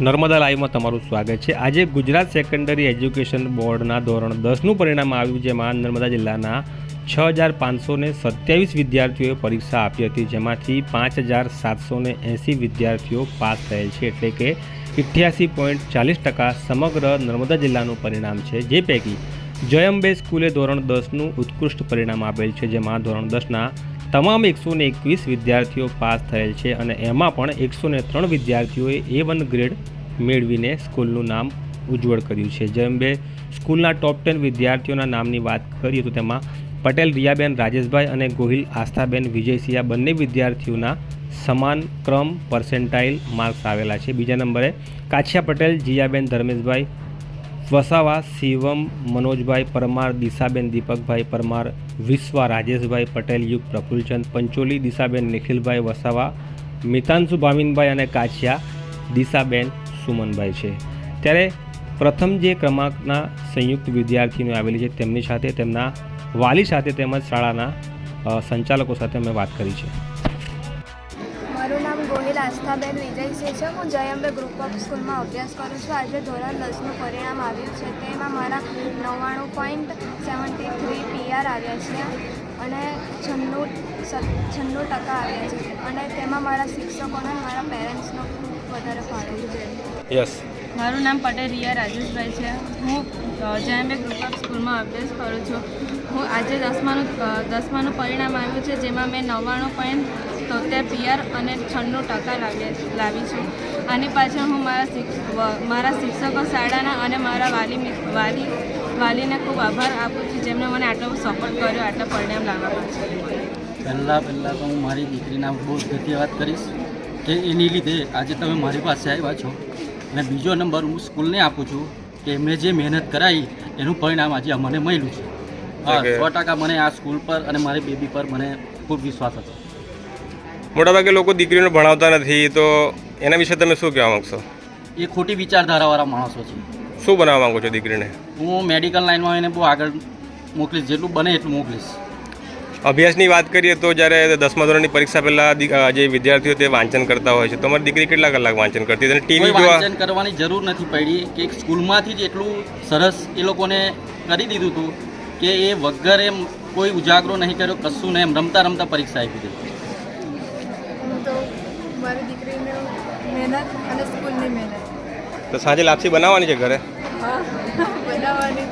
નર્મદા લાઈવમાં તમારું સ્વાગત છે. આજે ગુજરાત સેકન્ડરી એજ્યુકેશન બોર્ડના ધોરણ દસનું પરિણામ આવ્યું જેમાં નર્મદા જિલ્લાના છ હજાર પાંચસો સત્યાવીસ વિદ્યાર્થીઓએ પરીક્ષા આપી હતી. જેમાંથી પાંચ હજાર સાતસો એંસી વિદ્યાર્થીઓ પાસ થયેલ છે. એટલે કે ઇઠ્યાસી પોઈન્ટ ચાલીસ ટકા સમગ્ર નર્મદા જિલ્લાનું પરિણામ છે. જે પૈકી જયંબે સ્કૂલે ધોરણ દસનું ઉત્કૃષ્ટ પરિણામ આપેલ છે. જેમાં ધોરણ દસના તમામ એકસો એકવીસ વિદ્યાર્થીઓ પાસ થયેલ છે અને એમાં પણ એકસો ત્રણ વિદ્યાર્થીઓએ એ વન ગ્રેડ મેળવીને સ્કૂલનું નામ ઉજ્જવળ કર્યું છે. જેમ બે સ્કૂલના ટોપ ટેન વિદ્યાર્થીઓના નામની વાત કરીએ તો તેમાં પટેલ, રિયાબેન, રાજેશભાઈ અને ગોહિલ, આસ્થાબેન, વિજયસિંહ આ બંને વિદ્યાર્થીઓના સમાન ક્રમ પર્સેન્ટાઇલ માર્ક્સ આવેલા છે. બીજા નંબરે કાછિયા પટેલ, જીયાબેન, ધર્મેશભાઈ વસાવા શિવમ મનોજભાઈ પરમાર, દિશાબેન દીપકભાઈ પરમાર, વિશ્વા રાજેશભાઈ પટેલ, યુગ પ્રફુલચંદ પંચોલી, દિશાબેન નિખિલભાઈ વસાવા, મિતાંશુ ભાવિનભાઈ અને કાછિયા, દિશાબેન સુમનભાઈ છે. ત્યારે પ્રથમ જે ક્રમાંકના સંયુક્ત વિદ્યાર્થીની આવેલી છે, તેમની સાથે તેમના વાલી સાથે તેમજ શાળાના સંચાલકો સાથે મેં વાત કરી છે. આસ્થાબેન વિજયસિંહ છે હું જયંબે ગ્રુપ ઓફ સ્કૂલમાં અભ્યાસ કરું છું. આજે ધોરણ દસનું પરિણામ આવ્યું છે. તેમાં મારા નવ્વાણું પોઈન્ટ સેવન્ટી થ્રી પીઆર આવ્યા છે અને છન્નું છન્નું ટકા આવ્યા છે. અને તેમાં મારા શિક્ષકો અને મારા પેરેન્ટ્સનો ખૂબ વધારે ફાળો છે. યસ મારું નામ પટેલ રિયા રાજેશભાઈ છે. હું જયંબે ગ્રુપ ઓફ સ્કૂલમાં અભ્યાસ કરું છું. હું આજે દસમાનું દસમાનું પરિણામ આવ્યું છે, જેમાં મેં નવ્વાણું પોઈન્ટ તોતેર પીઆર અને છન્નું ટકા લાવ્યા લાવી છું. આની પાછળ હું મારા મારા શિક્ષકો શાળાના અને મારા વાલી વાલી, વાલીને ખૂબ આભાર આપું છું, જેમણે મને આટલો સપોર્ટ કર્યો, આટલા પરિણામ લાવવા પાછળ પહેલાં પહેલાં તો હું મારી દીકરીના બહુ ધન્યવાદ કરીશ, કે એની લીધે આજે તમે મારી પાસે આવ્યા છો. અને બીજો નંબર હું સ્કૂલને આપું છું, કે એમણે જે મહેનત કરાવી એનું પરિણામ આજે અમને મળ્યું છે. સો ટકા મને આ સ્કૂલ પર અને મારી બેબી પર મને ખૂબ વિશ્વાસ હતો. મોટાભાગે લોકો દીકરીઓને ભણાવતા નથી તો એના વિશે તમે શું કહેવા માગશો? એ ખોટી વિચારધારાવાળા માણસો છે. શું બનાવવા માંગો છો દીકરીને? હું મેડિકલ લાઈનમાં એને બહુ આગળ મોકલીશ જેટલું બને એટલું મોકલીશ. અભ્યાસની વાત કરીએ તો જ્યારે દસમા ધોરણની પરીક્ષા પહેલાં જે વિદ્યાર્થીઓ તે વાંચન કરતા હોય છે તમારી દીકરી કેટલા કલાક વાંચન કરતી હતી અને ટીવી વાંચન કરવાની જરૂર નથી પડી કે સ્કૂલમાંથી જ એટલું સરસ એ લોકોને કરી દીધું હતું કે એ વગર એમ કોઈ ઉજાગરો નહીં કર્યો કશું નહીં એમ. રમતા રમતા પરીક્ષા આપી દીધી. તો મહેનત અને સ્કૂલની મહેનત. તો સાંજે લાપસી બનાવવાની છે ઘરે? બનાવવાની.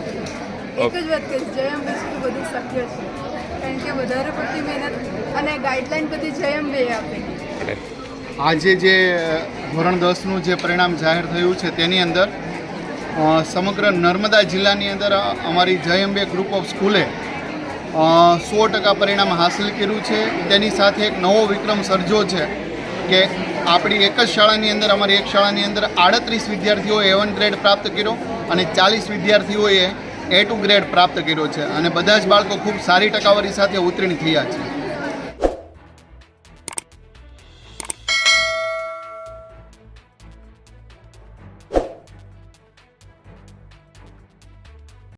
એક જ વાત કહીશ જયમ બેસ્ટ બધું શક્ય છે. કારણ કે વધારે પડતી મહેનત અને ગાઈડલાઈન બધી જયમ બે આપે. આજે જે ધોરણ દસનું જે પરિણામ જાહેર થયું છે તેની અંદર સમગ્ર નર્મદા જિલ્લાની અંદર અમારી જય અંબે ગ્રુપ ઓફ સ્કૂલે સો ટકા પરિણામ હાંસલ કર્યું છે. તેની સાથે એક નવો વિક્રમ સર્જો છે કે આપણી એક જ શાળાની અંદર, અમારી એક શાળાની અંદર આડત્રીસ વિદ્યાર્થીઓએ એવન ગ્રેડ પ્રાપ્ત કર્યો અને ચાલીસ વિદ્યાર્થીઓએ એ ટુ ગ્રેડ પ્રાપ્ત કર્યો છે. અને બધા જ બાળકો ખૂબ સારી ટકાવારી સાથે ઉત્તીર્ણ થયા છે.